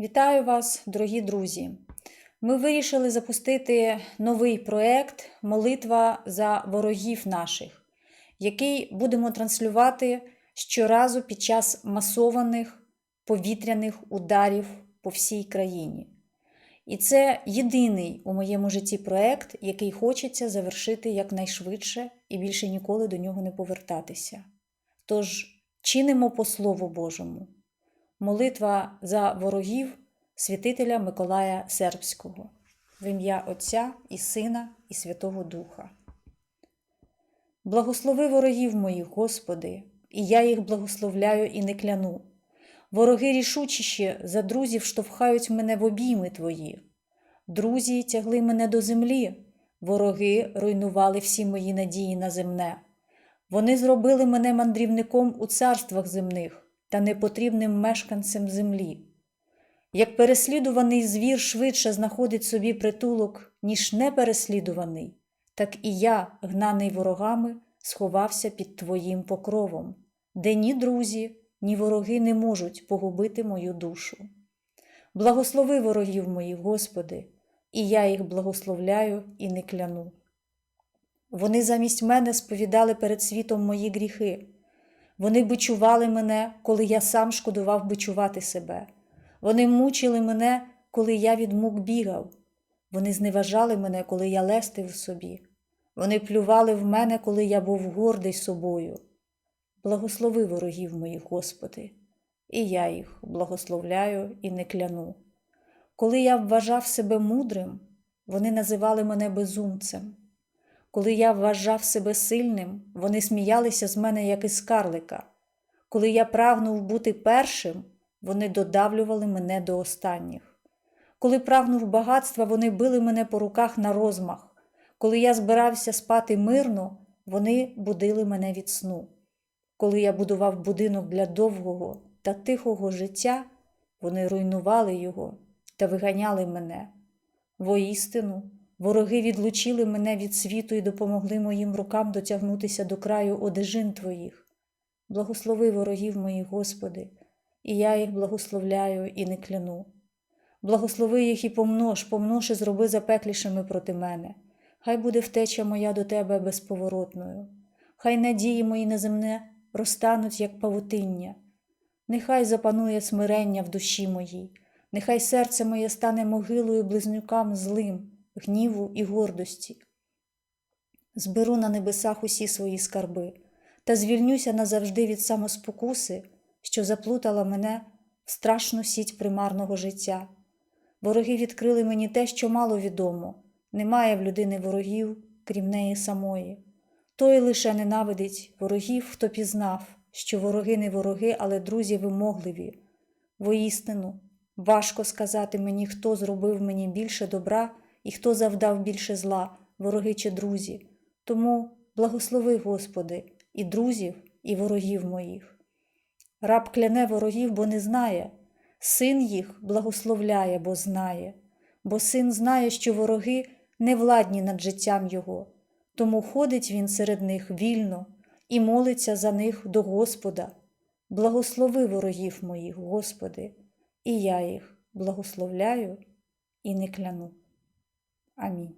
Вітаю вас, дорогі друзі! Ми вирішили запустити новий проект Молитва за ворогів наших, який будемо транслювати щоразу під час масованих повітряних ударів по всій країні. І це єдиний у моєму житті проект, який хочеться завершити якнайшвидше і більше ніколи до нього не повертатися. Тож чинимо по Слову Божому. Молитва за ворогів святителя Миколая Сербського в ім'я Отця і Сина, і Святого Духа. Благослови ворогів моїх, Господи, і я їх благословляю і не кляну. Вороги рішучіші за друзів штовхають мене в обійми Твої. Друзі тягли мене до землі, вороги руйнували всі мої надії на земне. Вони зробили мене мандрівником у царствах земних та непотрібним мешканцем землі. Як переслідуваний звір швидше знаходить собі притулок, ніж непереслідуваний, так і я, гнаний ворогами, сховався під Твоїм покровом, де ні друзі, ні вороги не можуть погубити мою душу. Благослови ворогів моїх, Господи, і я їх благословляю і не кляну. Вони замість мене сповідали перед світом мої гріхи. Вони бичували мене, коли я сам шкодував бичувати себе. Вони мучили мене, коли я від мук бігав. Вони зневажали мене, коли я лестив собі. Вони плювали в мене, коли я був гордий собою. Благослови ворогів моїх, Господи, і я їх благословляю і не кляну. Коли я вважав себе мудрим, вони називали мене безумцем. Коли я вважав себе сильним, вони сміялися з мене, як із карлика. Коли я прагнув бути першим, вони додавлювали мене до останніх. Коли прагнув багатства, вони били мене по руках на розмах. Коли я збирався спати мирно, вони будили мене від сну. Коли я будував будинок для довгого та тихого життя, вони руйнували його та виганяли мене. Воістину, Вороги відлучили мене від світу і допомогли моїм рукам дотягнутися до краю одежин Твоїх. Благослови ворогів моїх, Господи, і я їх благословляю і не кляну. Благослови їх і помнож, помнож і зроби запеклішими проти мене. Хай буде втеча моя до Тебе безповоротною. Хай надії мої неземне розтануть, як павутиння. Нехай запанує смирення в душі моїй, нехай серце моє стане могилою близнюкам злим гніву і гордості. Зберу на небесах усі свої скарби та звільнюся назавжди від самоспокуси, що заплутала мене в страшну сіть примарного життя. Вороги відкрили мені те, що мало відомо немає в людини ворогів, крім неї самої. Той лише ненавидить ворогів, хто пізнав, що вороги не вороги, але друзі вимогливі. Воістину, важко сказати мені, хто зробив мені більше добра і хто завдав більше зла, вороги чи друзі. Тому благослови, Господи, і друзів, і ворогів моїх. Раб кляне ворогів, бо не знає, син їх благословляє, бо знає, бо син знає, що вороги не владні над життям його, тому ходить він серед них вільно і молиться за них до Господа. Благослови ворогів моїх, Господи, і я їх благословляю і не кляну. Амінь.